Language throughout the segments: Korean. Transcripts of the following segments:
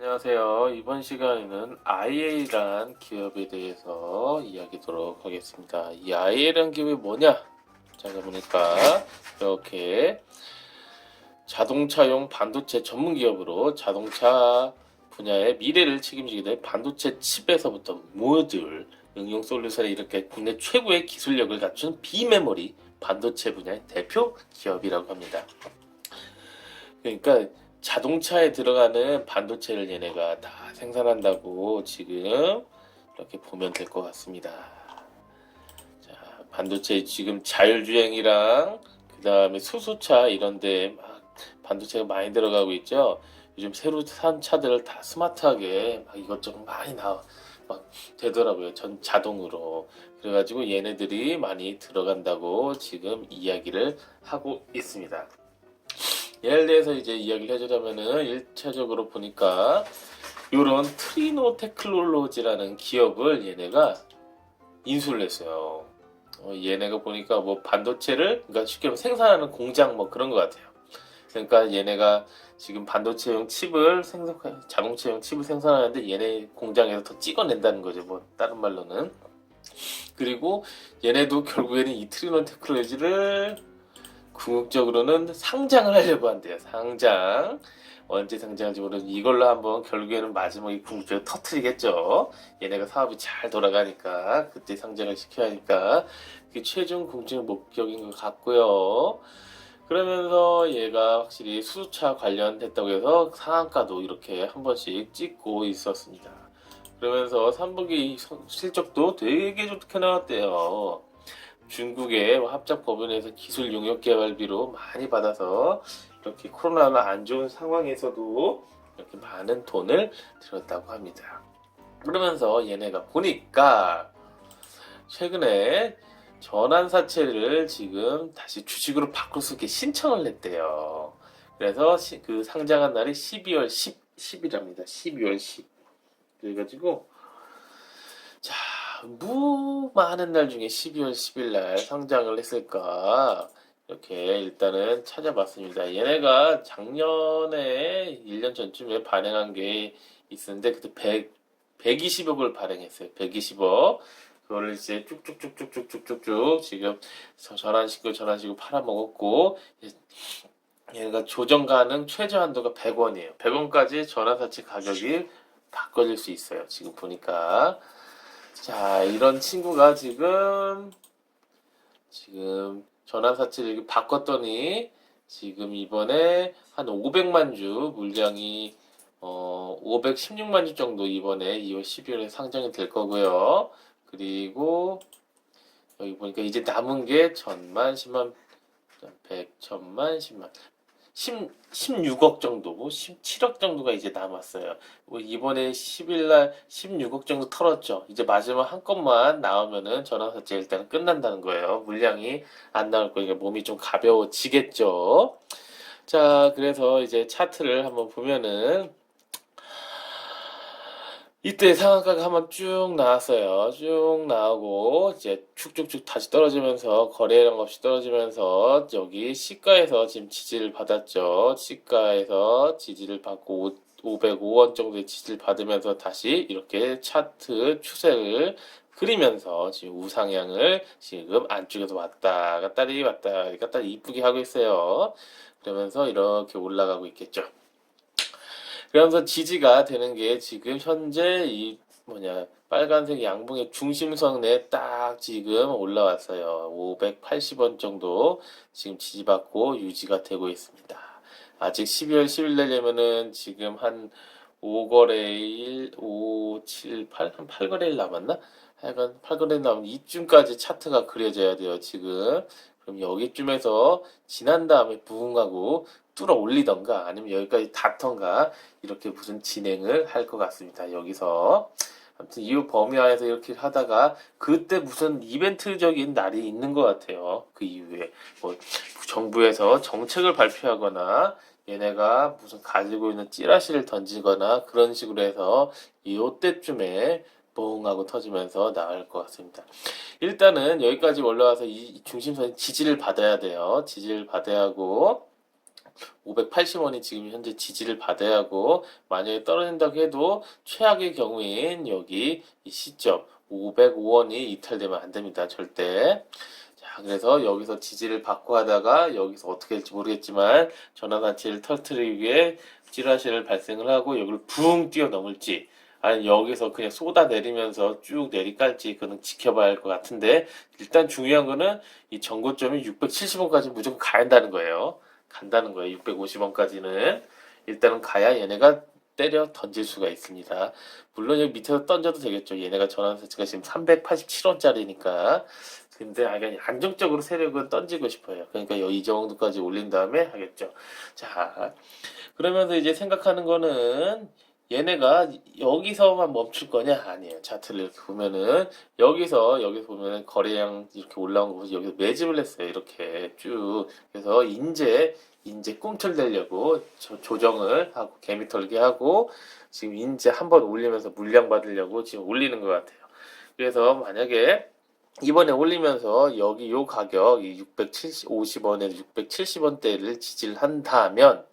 안녕하세요. 이번 시간에는 IA란 기업에 대해서 이야기하도록 하겠습니다. 이 IA란 기업이 뭐냐? 자, 보니까 이렇게 자동차용 반도체 전문 기업으로 자동차 분야의 미래를 책임지게 될 반도체 칩에서부터 모듈, 응용 솔루션에 이렇게 국내 최고의 기술력을 갖춘 비메모리 반도체 분야의 대표 기업이라고 합니다. 그러니까 자동차에 들어가는 반도체를 얘네가 다 생산한다고 지금 이렇게 보면 될 것 같습니다. 자, 반도체 지금 자율주행이랑 그 다음에 수소차 이런데 막 반도체가 많이 들어가고 있죠. 요즘 새로 산 차들 다 스마트하게 막 이것저것 많이 나와 막 되더라고요. 전 자동으로. 그래가지고 얘네들이 많이 들어간다고 지금 이야기를 하고 있습니다. 예를 들어서 이제 이야기를 해주자면은 일차적으로 보니까 요런 트리노 테크놀로지라는 기업을 얘네가 인수를 했어요. 어, 얘네가 보니까 뭐 반도체를 그러니까 쉽게 생산하는 공장 뭐 그런 것 같아요. 그러니까 얘네가 지금 반도체용 칩을 생산 자동차용 칩을 생산하는데 얘네 공장에서 더 찍어낸다는 거죠. 뭐 다른 말로는 그리고 얘네도 결국에는 이 트리노 테크놀로지를 궁극적으로는 상장을 하려고 한대요. 상장. 언제 상장할지 모르는 이걸로 한번 결국에는 마지막에 궁극적으로 터트리겠죠. 얘네가 사업이 잘 돌아가니까 그때 상장을 시켜야 하니까 그게 최종 궁극적 목적인 것 같고요. 그러면서 얘가 확실히 수소차 관련됐다고 해서 상한가도 이렇게 한 번씩 찍고 있었습니다. 그러면서 3분기 실적도 되게 좋게 나왔대요. 중국의 합작 법인에서 기술 용역 개발비로 많이 받아서 이렇게 코로나나 안 좋은 상황에서도 이렇게 많은 돈을 들였다고 합니다. 그러면서 얘네가 보니까 최근에 전환사채를 지금 다시 주식으로 바꿀 수 있게 신청을 했대요. 그래서 시- 그 상장한 날이 12월 10, 10일입니다. 12월 10. 그래가지고 자, 무 많은 날 중에 12월 10일 날 상장을 했을까? 이렇게 일단은 찾아봤습니다. 얘네가 작년에 1년 전쯤에 발행한 게 있었는데 그때 100, 120억을 발행했어요. 120억. 그거를 이제 쭉쭉쭉쭉쭉쭉쭉 지금 전환시키고 전환시키고 팔아먹었고 얘가 조정 가능 최저 한도가 100원이에요. 100원까지 전환사채 가격이 바꿔질 수 있어요. 지금 보니까 자, 이런 친구가 지금, 지금 전환사채를 바꿨더니, 지금 이번에 한 500만 주 물량이, 어, 516만 주 정도 이번에 2월 12일에 상장이 될 거고요. 그리고, 여기 보니까 이제 남은 게 천만, 십만, 백, 천만, 십만. 10, 16억 정도, 17억 정도가 이제 남았어요. 뭐 이번에 10일 날 16억 정도 털었죠. 이제 마지막 한 건만 나오면은 전환사채 일단 끝난다는 거예요. 물량이 안 나올 거니까 몸이 좀 가벼워지겠죠. 자, 그래서 이제 차트를 한번 보면은 이때 상한가가 한번 쭉 나왔어요. 쭉 나오고 이제 쭉쭉쭉 다시 떨어지면서 거래량 없이 떨어지면서 여기 시가에서 지금 지지를 받았죠. 시가에서 지지를 받고 505원 정도의 지지를 받으면서 다시 이렇게 차트 추세를 그리면서 지금 우상향을 지금 안쪽에서 왔다 갔다 왔다 갔다 이쁘게 하고 있어요. 그러면서 이렇게 올라가고 있겠죠. 그러면서 지지가 되는 게 지금 현재 이 뭐냐 빨간색 양봉의 중심선에 딱 지금 올라왔어요. 580원 정도 지금 지지받고 유지가 되고 있습니다. 아직 12월 10일 되려면은 지금 한 5거래일, 5, 7, 8, 한 8거래일 남았나? 하여간 8거래일 남으면 이쯤까지 차트가 그려져야 돼요, 지금. 그럼 여기쯤에서 지난 다음에 부흥하고 뚫어 올리던가 아니면 여기까지 닿던가 이렇게 무슨 진행을 할 것 같습니다. 여기서. 아무튼 이 범위 안에서 이렇게 하다가 그때 무슨 이벤트적인 날이 있는 것 같아요. 그 이후에 뭐 정부에서 정책을 발표하거나 얘네가 무슨 가지고 있는 찌라시를 던지거나 그런 식으로 해서 이때쯤에 뽕하고 터지면서 나올 것 같습니다. 일단은 여기까지 올라와서 이 중심선이 지지를 받아야 돼요. 지지를 받아야 하고 580원이 지금 현재 지지를 받아야 하고 만약에 떨어진다고 해도 최악의 경우엔 여기 이 시점 505원이 이탈되면 안 됩니다. 절대. 자, 그래서 여기서 지지를 받고 하다가 여기서 어떻게 될지 모르겠지만 전환단체를 터뜨리기 위해 찌라시를 발생을 하고 여기를 붕 뛰어넘을지 아니 여기서 그냥 쏟아 내리면서 쭉 내리깔지 그는 지켜봐야 할 것 같은데 일단 중요한 거는 이 전고점이 670원까지 무조건 가야 한다는 거예요. 간다는 거예요. 650원까지는 일단은 가야 얘네가 때려 던질 수가 있습니다. 물론 여기 밑에서 던져도 되겠죠. 얘네가 전환세치가 지금 387원짜리니까. 근데 아, 그냥 안정적으로 세력은 던지고 싶어요. 그러니까 이 정도까지 올린 다음에 하겠죠. 자, 그러면서 이제 생각하는 거는 얘네가 여기서만 멈출 거냐? 아니에요. 차트를 이렇게 보면은 여기서 여기서 보면은 거래량 이렇게 올라온 거 보시 여기서 매집을 했어요. 이렇게 쭉. 그래서 인제 인제 꿈틀대려고 조- 조정을 하고 개미 털기 하고 지금 인제 한 번 올리면서 물량 받으려고 지금 올리는 것 같아요. 그래서 만약에 이번에 올리면서 여기 요 가격 이 650원에서 670원대를 지지를 한다면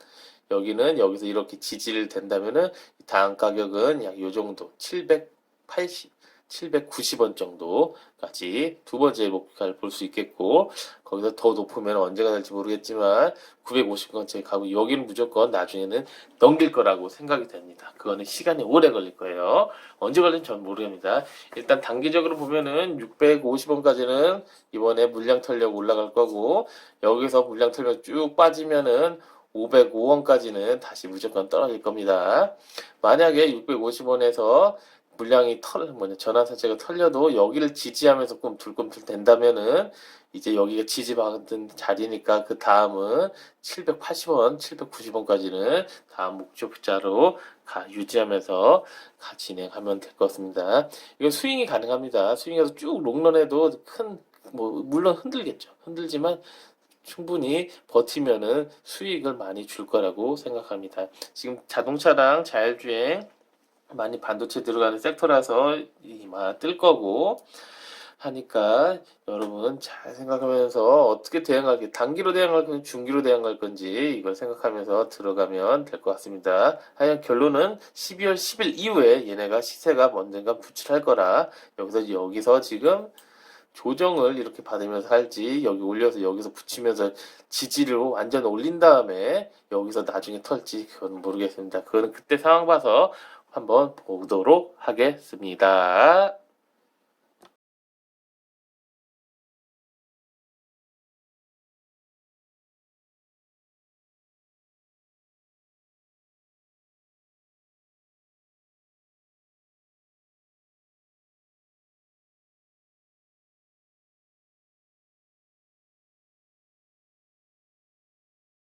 여기는 여기서 이렇게 지지를 된다면은 다음 가격은 약 요 정도 780, 790원 정도까지 두 번째 목표가를 볼 수 있겠고 거기서 더 높으면 언제가 될지 모르겠지만 950원까지 가고 여기는 무조건 나중에는 넘길 거라고 생각이 됩니다. 그거는 시간이 오래 걸릴 거예요. 언제 걸릴지 전 모르겠습니다. 일단 단기적으로 보면은 650원까지는 이번에 물량 털려고 올라갈 거고 여기서 물량 털려 쭉 빠지면은 505원까지는 다시 무조건 떨어질 겁니다. 만약에 650원에서 물량이 털, 뭐냐, 전환사채가 털려도 여기를 지지하면서 꿈틀꿈틀 된다면은 이제 여기가 지지받은 자리니까 그 다음은 780원, 790원까지는 다음 목표자로 가, 유지하면서 가, 진행하면 될 것 같습니다. 이거 스윙이 가능합니다. 스윙에서 쭉 롱런해도 큰, 뭐, 물론 흔들겠죠. 흔들지만 충분히 버티면은 수익을 많이 줄 거라고 생각합니다. 지금 자동차랑 자율주행 많이 반도체 들어가는 섹터라서 이마 뜰 거고 하니까 여러분 잘 생각하면서 어떻게 대응하기 단기로 대응할 건지 중기로 대응할 건지 이걸 생각하면서 들어가면 될 것 같습니다. 하여간 결론은 12월 10일 이후에 얘네가 시세가 언젠가 부출할 거라 여기서 여기서 지금 조정을 이렇게 받으면서 할지 여기 올려서 여기서 붙이면서 지지를 완전 올린 다음에 여기서 나중에 털지 그건 모르겠습니다. 그거는 그때 상황 봐서 한번 보도록 하겠습니다.